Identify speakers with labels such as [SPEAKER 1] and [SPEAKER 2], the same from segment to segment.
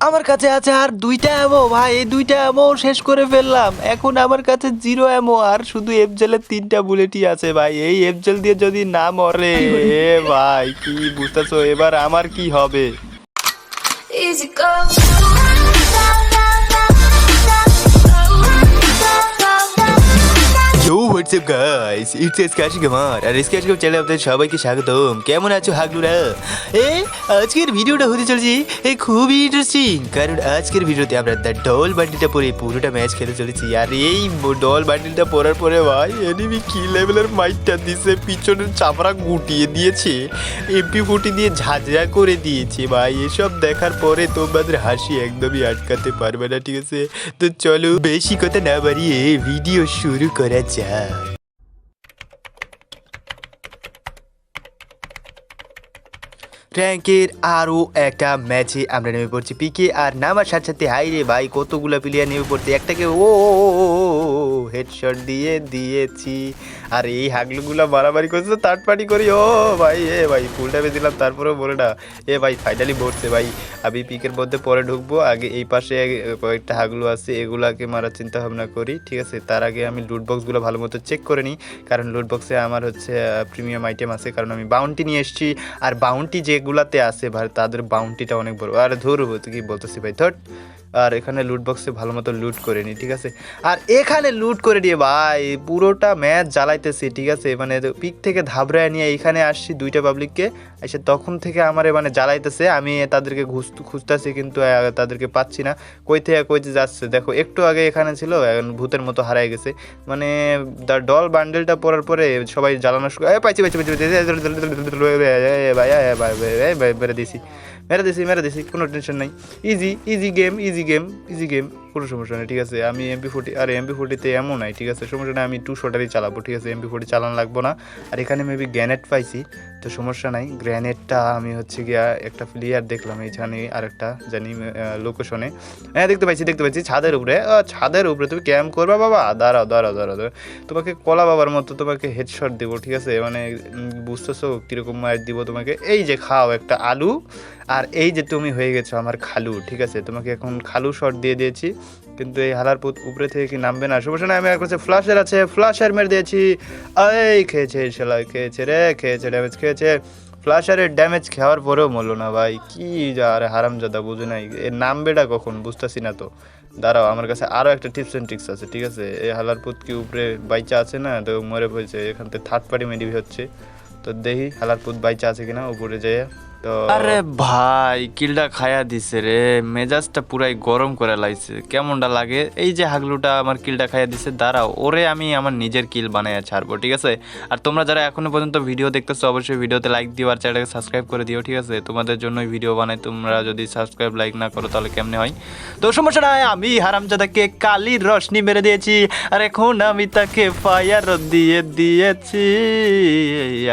[SPEAKER 1] আমার কাছে আছে আর দুইটা অ্যামো ভাই। এই দুইটা অ্যামো শেষ করে ফেললাম। এখন আমার কাছে জিরো অ্যামো আর শুধু এফজেলের তিনটা বুলেটই আছে, ভাই। এই এফজেল দিয়ে যদি না মরে এ ভাই, কি বুঝতেছো? এবার আমার কি হবে?
[SPEAKER 2] You
[SPEAKER 1] what's up guys it's scratch gamer R scratch gum চ্যানেলে আপনাদের সবাইকে স্বাগতম। কেমন আছো, হাগলুরা? এ, আজকের ভিডিওটা হতে চলেছে, এ, খুবই ইন্টারেস্টিং কারণ আজকের ভিডিওতে আমরা দ্য ডল বান্ডিলটা পরে পুরোটা ম্যাচ খেলতে চলেছি। আর এই ডল বান্ডিলটা পরার পরে, ভাই এনিমি কি লেভেলের মাইকটা দিছে, পিছনের চামড়া গুটিয়ে দিয়েছে এমপি ফুটি দিয়ে ঝাঁঝরা করে দিয়েছে। ভাই, এসব দেখার পরে তোমাদের হাসি একদমই আটকাতে পারবে না, ঠিক আছে? তো চলো, বেশি কথা না বাড়িয়ে ভিডিও শুরু করা যাক। র্যাঙ্কের আরও একটা ম্যাচে আমরা নেমে পড়ছি। পিকে আর নামার সাথে সাথে হাই রে ভাই, কতগুলো প্লেয়ার নেমে পড়ছে। একটাকে ও হেডশট দিয়ে দিয়েছি। আর, এই হাগলুগুলো মারামারি করছে তো থার্ড পার্টি করি। ও ভাই, এ ভাই ফুল টাইমে দিলাম, তারপরেও বলে না। এ ভাই ফাইনালি ভরছে ভাই। আমি পিকের মধ্যে পরে ঢুকবো। আগে এই পাশে কয়েকটা হাগলু আছে, এগুলাকে মারার চিন্তা ভাবনা করি, ঠিক আছে? তার আগে আমি লুটবক্সগুলো ভালো মতো চেক করে নিই। কারণ লুটবক্সে আমার হচ্ছে প্রিমিয়াম আইটেম আছে। কারণ আমি বাউন্টি নিয়ে এসেছি। আর বাউন্টি যেগুলাতে আছে ভাই তাদের বাউন্টিটা অনেক বড়। আর ধরবো তুই কি বলতেছি ভাই? ধর। আর এখানে লুট বক্সে ভালো মতো লুট করে নিই ঠিক আছে আর এখানে লুট করে দিয়ে ভাই পুরোটা ম্যাচ জ্বালাইতেছি ঠিক আছে মানে পিক থেকে ধাবড়ায় নিয়ে এখানে আসছি দুইটা পাবলিককে এসে তখন থেকে আমারে মানে জ্বালাইতেছে আমি তাদেরকে ঘুষ খুঁজতেছি কিন্তু তাদেরকে পাচ্ছি না কই থেকে কইতে যাচ্ছে দেখো একটু আগে এখানে ছিল এখন ভূতের মতো হারায় গেছে মানে দ্য ডল বান্ডেলটা পরার পরে সবাই জ্বালানো শুরু পাইছি পাইছি পাইছি ভাই এ, ভাই এ, ভাই মেরে দিছি মেরে দিছি মেরে দিছি কোনো টেনশন নাই। Easy easy game easy game easy game কোনো সমস্যা নেই, ঠিক আছে? আমি এমপি ফোর্টি আর এমপি ফোর্টিতে এমন নাই, ঠিক আছে? সমস্যা নেই, আমি টু শটারই চালাবো, ঠিক আছে? এমপি ফোর্টি চালানো লাগবো না। আর এখানে মেবি গ্র্যানেট পাইছি, তো সমস্যা নাই। গ্র্যানেটটা আমি হচ্ছে গিয়া একটা প্লেয়ার দেখলাম এইখানে আরেকটা, জানি লোকেশনে হ্যাঁ দেখতে পাইছি দেখতে পাইছি, ছাদের উপরে। ছাদের উপরে তুমি ক্যাম্প করবা, বাবা? দাঁড়াও দাঁড়াও দাঁড়াও দাঁড়াও। তোমাকে কলা বাবার মতো তোমাকে হেডশট দেবো, ঠিক আছে? মানে বুঝতেছো কীরকম মায়ের দিব তোমাকে? এই যে খাও একটা আলু, আর এই যে তুমি হয়ে গেছো আমার খালু, ঠিক আছে? তোমাকে এখন খালু শট দিয়ে দিয়েছি। কিন্তু এই হালার পুত উপরে থেকে কি নামবে না? শুভ আমি আর কাছে ফ্লাশার আছে। ফ্লাশার মেরে দিয়েছি। এই খেয়েছে সেলাই, খেয়েছে রে, খেয়েছে ড্যামেজ খেয়েছে। ফ্লাশারের ড্যামেজ খাওয়ার পরেও মরলো না ভাই। কি আর হারামজাদা, বুঝে নাই। এর নামবেটা কখন? বুঝতেছি না তো। দাঁড়াও, আমার কাছে আরও একটা টিপস অ্যান্ড ট্রিক্স আছে, ঠিক আছে? এই হালার পুত কি উপরে বাইচা আছে না? তো মরে পড়েছে। এখান থেকে থার্ড পার্টি মেডিভি হচ্ছে। তো দেখি হালার পুত বাইচা আছে কিনা উপরে যেয়ে
[SPEAKER 3] আরে ভাই, কিলটা খায়া দিছে রে। মেজাজটা পুরাই গরম করে লাইছে। কেমনটা লাগে? এই যে হাগলুটা আমার কিলটা খাইয়া দিছে, দাঁড়াও। ওরে আমি আমার নিজের কিল বানাইয়া ছাড়বো, ঠিক আছে? আর তোমরা যারা এখনও পর্যন্ত ভিডিও দেখতেছো, অবশ্যই ভিডিওতে লাইক দিও আর চ্যানেলকে সাবস্ক্রাইব করে দিও, ঠিক আছে? তোমাদের জন্যই ভিডিও বানাই। তোমরা যদি সাবস্ক্রাইব লাইক না করো, তাহলে কেমনে হয়? তো সমস্যা নাই আমি হারামজাদাকে কালির রশনি মেরে দিয়েছি। আর এখন আমি তাকে ফায়ার দিয়ে দিয়েছি।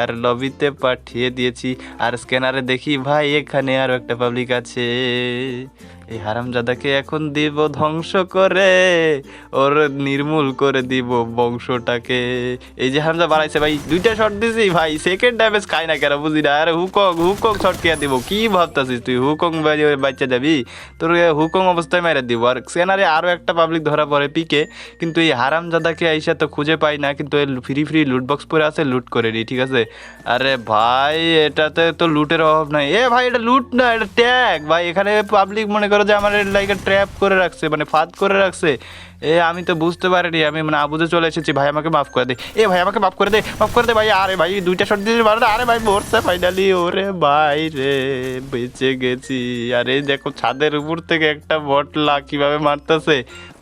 [SPEAKER 3] আর লবিতে পাঠিয়ে দিয়েছি। আর স্ক্যানারে দেখি ভাই এখানে আরও একটা পাবলিক আছে। এই হারামজাদাকে এখন দিব ধ্বংস করে, ওর নির্মূল করে দিব বংশটাকে। এই যে হারামজা বাড়াইছে ভাই, দুইটা শট দিছি ভাই সেকেন্ড ড্যামেজ খাই না কেন বুঝি না? আরে হুকং হুকং শট কে দিব? কি ভাবতাছিস তুই? হুকং বাচ্চা যাবি? তোর হুকং অবস্থায় মেরে দিব। আর সেনারে আরও একটা পাবলিক ধরা পড়ে পিকে, কিন্তু এই হারামজাদাকে আইসা তো খুঁজে পাই না, কিন্তু ফ্রি ফ্রি লুট বক্স পরে আছে লুট করে নি, ঠিক আছে? আরে ভাই, এটাতে তো লুটের অভাব নাই। এ ভাই, এটা লুট না, এটা ট্যাগ ভাই, এখানে পাবলিক মনে করো যে আমার লাইকে ট্র্যাপ করে রাখছে মানে ফাঁদ করে রাখছে, এ আমি তো বুঝতে পারিনি, আমি মানে আবুদে চলে এসেছি। ভাই, আমাকে মাফ করে দে। এ ভাই, আমাকে মাফ করে দে, মাফ করে দে ভাই। আরে ভাই, দুইটা শট দিয়ে মারো আরে ভাই, মরছে ফাইনালি ওরে ভাই রে, বেঁচে গেছি। আরে দেখো ছাদের উপর থেকে একটা বটলা কীভাবে মারতেছে।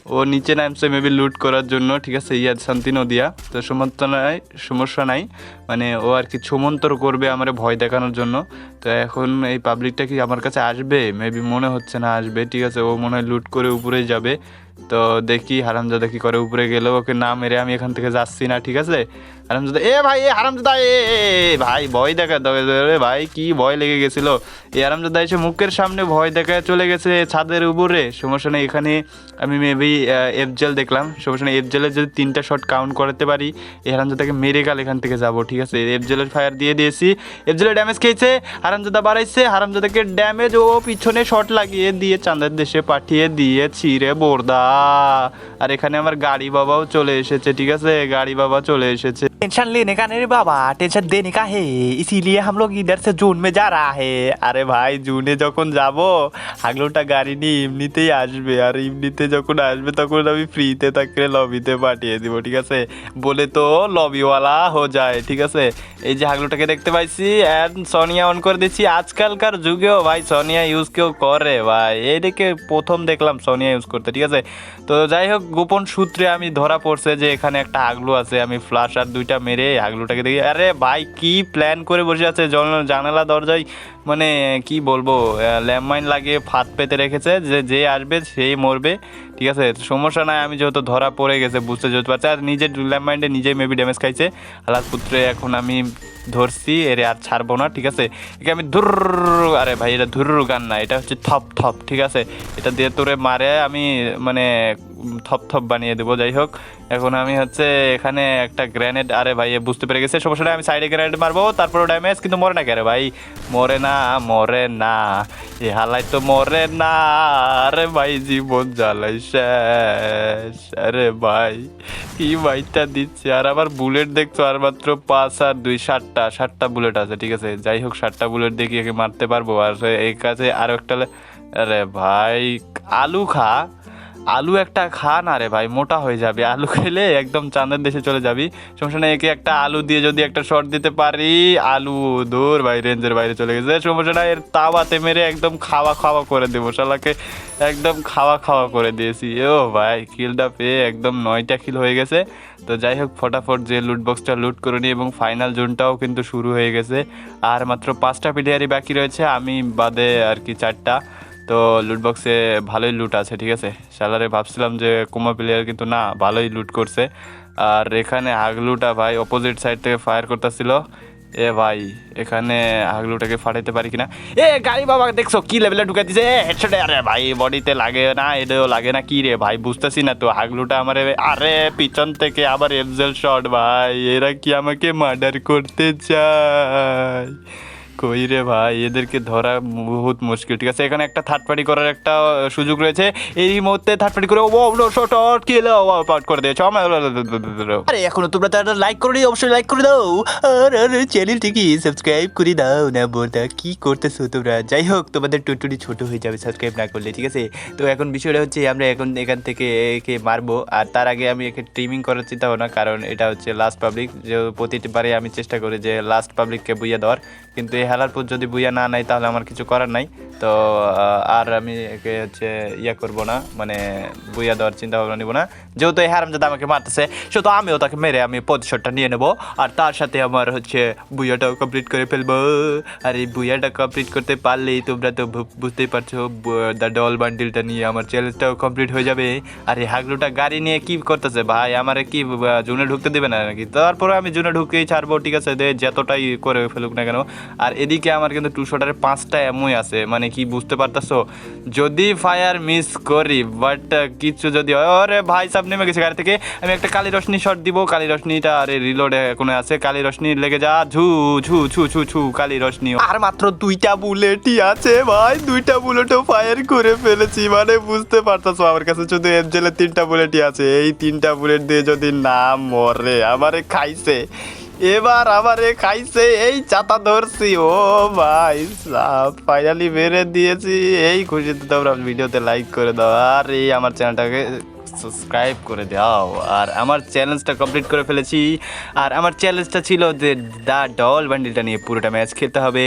[SPEAKER 3] ও নিচে নামছে মেবি লুট করার জন্য, ঠিক আছে, ইয়াদ শান্তি নদিয়া তো সমস্যা নাই সমস্যা নাই। মানে ও আর কি ছমন্তর করবে আমার ভয় দেখানোর জন্য। তো এখন এই পাবলিকটা কি আমার কাছে আসবে? মেবি মনে হচ্ছে না আসবে, ঠিক আছে, ও মনে হয় লুট করে উপরে যাবে। তো দেখি হারামজাদা কি করে উপরে গেলেও ওকে না মেরে আমি এখান থেকে যাচ্ছি না ঠিক আছে? হারামজাদা এ ভাই এ হারামজাদা এ এ, এ, ভাই ভয় দেখা রে ভাই কি ভয় লেগে গেছিল? এই হারামজাদা এসে মুখের সামনে ভয় দেখায় চলে গেছে ছাদের উপরে। সমস্যা নেই এখানে আমি মেবি এফজেল দেখলাম। সমস্যা নেই এফজেলের যদি তিনটা শট কাউন্ট করাতে পারি এই হারামজাদাকে মেরে গেল এখান থেকে যাব ঠিক আছে? এফজেলের ফায়ার দিয়ে দিয়েছি। এফজেলের ড্যামেজ খেয়েছে হারামজাদা বাড়াইছে হারামজাদাকে ড্যামেজ ও পিছনে শট লাগিয়ে দিয়ে চাঁদের দেশে পাঠিয়ে দিয়ে ছিঁড়ে বোরদা। আর এখানে আমার গাড়ি বাবাও চলে এসেছে ঠিক আছে গাড়ি বাবা চলে এসেছে
[SPEAKER 1] टेंशन लेने का नहीं रे बाबा टेंशन देने का है इसीलिए हम लोग इधर से जून में जा रहा है আরে ভাই জুনে যখন যাব হাগলোটা গাড়ি নিয়ে এমনিতেই আসবে আর এমনিতে যখন আসবে তখন আমি ফ্রিতে তাকে লবিতে পাঠিয়ে দিব ঠিক আছে বলে তো লবিওয়ালা হো যায় ঠিক আছে এই যে হাগলোটাকে দেখতে পাইছি অ্যান্ড সোনিয়া অন করে দিচ্ছি আজকালকার যুগেও ভাই সোনিয়া ইউজ কেউ করে ভাই এইদিকে প্রথম দেখলাম সোনিয়া ইউজ করতে ঠিক আছে তো যাই হোক, গোপন সূত্রে আমি ধরা পড়ছে যে এখানে একটা আগলু আছে। আমি ফ্লাশ আর দুইটা মেরে আগলুটাকে দেখি। আরে ভাই, কি প্ল্যান করে বসে আছে? জানালা, দরজায় মানে কি বলব ল্যাম্পমাইন লাগিয়ে ফাঁদ পেতে রেখেছে, যে যে আসবে, সেই মরবে, ঠিক আছে? সমস্যা নাই, আমি যেহেতু ধরা পড়ে গেছে, বুঝতে যেতে পারছি। আর নিজের ল্যাম্পমাইন্ডে নিজেই মেবি ড্যামেজ খাইছে। হালাত পুত্রে এখন আমি ধরছি, এরে আর ছাড়বো না, ঠিক আছে? একে আমি ধুর, আরে ভাই, এটা ধুর গান না, এটা হচ্ছে থপ থপ, ঠিক আছে? এটা দিয়ে তোরে মারে, আমি মানে থপ থপ বানিয়ে দেবো যাই হোক। এখন আমি হচ্ছে এখানে একটা গ্রেনেড আরে ভাই বুঝতে পেরে গেছে। সমস্যা নেই, আমি সাইডে গ্রেনেড মারবো তারপর ড্যামেজ কিন্তু মরে না কেরে ভাই? মরে না মরে না এ হালাই তো মরে না আরে ভাই জীবন জ্বালাই শেষ। আরে ভাই কি বাইটা দিচ্ছে? আর আবার বুলেট দেখছ আর মাত্র পাঁচ আর দুই ষাটটা ষাটটা বুলেট আছে ঠিক আছে? যাই হোক ষাটটা বুলেট দেখি মারতে পারব? আর এই কাছে আরও একটা আরে ভাই আলু খা। আলু একটা খা না রে ভাই, মোটা হয়ে যাবে। আলু খেলে একদম চাঁদের দেশে চলে যাবি। সমস্যা নেই, একে একটা আলু দিয়ে যদি একটা শট দিতে পারি, আলু দূর ভাই রেঞ্জের বাইরে চলে গেছে। সমস্যা নাই, এর তাওয়াতে মেরে একদম খাওয়া খাওয়া করে দেবো। শালাকে একদম খাওয়া খাওয়া করে দিয়েছি। ও ভাই, কিলটা পেয়ে একদম নয়টা কিল হয়ে গেছে। তো যাই হোক, ফটাফট যে লুট বক্সটা লুট করে নিই এবং ফাইনাল জোনটাও কিন্তু শুরু হয়ে গেছে। আর মাত্র পাঁচটা প্লেয়ারই বাকি রয়েছে, আমি বাদে আর কি চারটা। তো লুট বক্সে ভালোই লুট আছে, ঠিক আছে? স্যালারে ভাবছিলাম যে কোমা প্লেয়ার কিন্তু না, ভালোই লুট করছে। আর এখানে আগলুটা ভাই অপোজিট সাইড থেকে ফায়ার করতেছিল। এ ভাই, এখানে আগলুটাকে ফাটাইতে পারি কিনা? এ গাড়ি বাবা, দেখছ কি লেভেলে ঢুকে দিছে? হেডশট আরে ভাই বডিতে লাগে না এটাও লাগে না, কি রে ভাই, বুঝতেছি না তো, আগলুটা আমার আরে পিছন থেকে আবার এফজেল শট ভাই, এরা কি আমাকে মার্ডার করতে চায়? কই রে ভাই, এদেরকে ধরা বহুত মুশকিল, ঠিক আছে? এখানে একটা থার্ড পার্টি করার একটা সুযোগ রয়েছে। এই মুহূর্তে থার্ড পার্টি করে ও নো আউট কিল আউট করে দিয়েছে। আরে, এখনও তোমরা তারা লাইক করে দিও অবশ্যই লাইক করে দাও। আর আর চ্যানেলটিকে সাবস্ক্রাইব করে দাও না বলতা কি করতেছো তোমরা? যাই হোক, তোমাদের টুটুরি ছোট হয়ে যাবে সাবস্ক্রাইব না করলে, ঠিক আছে? তো এখন বিষয়টা হচ্ছে, আমরা এখন এখান থেকে একে মারবো। আর তার আগে আমি একে ট্রিমিং করার চিন্তা ভাবনা কারণ এটা হচ্ছে লাস্ট পাবলিক যে প্রতিবারে আমি চেষ্টা করি যে লাস্ট পাবলিককে বুইয়া দেওয়ার। কিন্তু এই হেলার পর যদি বুইয়া না নেয়, তাহলে আমার কিছু করার নাই। তো আর আমি একে হচ্ছে ইয়া করব না মানে বুইয়া দেওয়ার চিন্তা ভাবনা নিব না। যেহেতু এই হারামজাদা আমাকে মারতেছে, সেহেতু আমিও তাকে মেরে আমি প্রতিশোধটা নিয়ে নেব, আর তার সাথে আমার হচ্ছে বুইয়াটাও কমপ্লিট করে ফেলব। আর এই বুইয়াটা কমপ্লিট করতে পারলেই তোমরা তো বুঝতেই পারছ দ্য ডল বান্ডিলটা নিয়ে আমার চ্যালেঞ্জটাও কমপ্লিট হয়ে যাবে। আর এই হাগলুটা গাড়ি নিয়ে কি করতেছে ভাই? আমারে কি জুনে ঢুকতে দেবে না নাকি? তারপরে আমি জুনে ঢুকেই ছাড়বো, ঠিক আছে? যতটাই করে ফেলুক না কেন। আর এদিকে আমার কিন্তু টু শটারে পাঁচটা এমই আছে। মানে কি বুঝতে পারতাছো? যদি ফায়ার মিস করি বাট কিছু যদি হয়, ওরে ভাই সাহেব নেমে গেছে গাড়ি থেকে। আমি একটা কালি রশ্মি শট দিব, কালি রশ্মিটা আরে রিলোডে কোনো আছে? কালি রশ্মি লেগে যা, ঝু ঝু ছু ছু ছু কালি রশ্মি। আর মাত্র দুইটা বুলেটই আছে ভাই, দুইটা বুলেটও ফায়ার করে ফেলেছি। মানে বুঝতে পারতাছো, আমার কাছে শুধু এফজেলের তিনটা বুলেটই আছে। এই তিনটা বুলেট দিয়ে যদি না মরে, আমারে খাইছে। এবার আমারে খাইছে, এই চাতা ধরছি। ও ভাই ফাইনালি মেরে দিয়েছি। এই খুশিতে তোমরা ভিডিওতে লাইক করে দাও, আর এই আমার চ্যানেলটাকে সাবস্ক্রাইব করে দাও। আর আমার চ্যালেঞ্জটা কমপ্লিট করে ফেলেছি। আর আমার চ্যালেঞ্জটা ছিল যে দা ডল বান্ডিলটা নিয়ে পুরোটা ম্যাচ খেলতে হবে।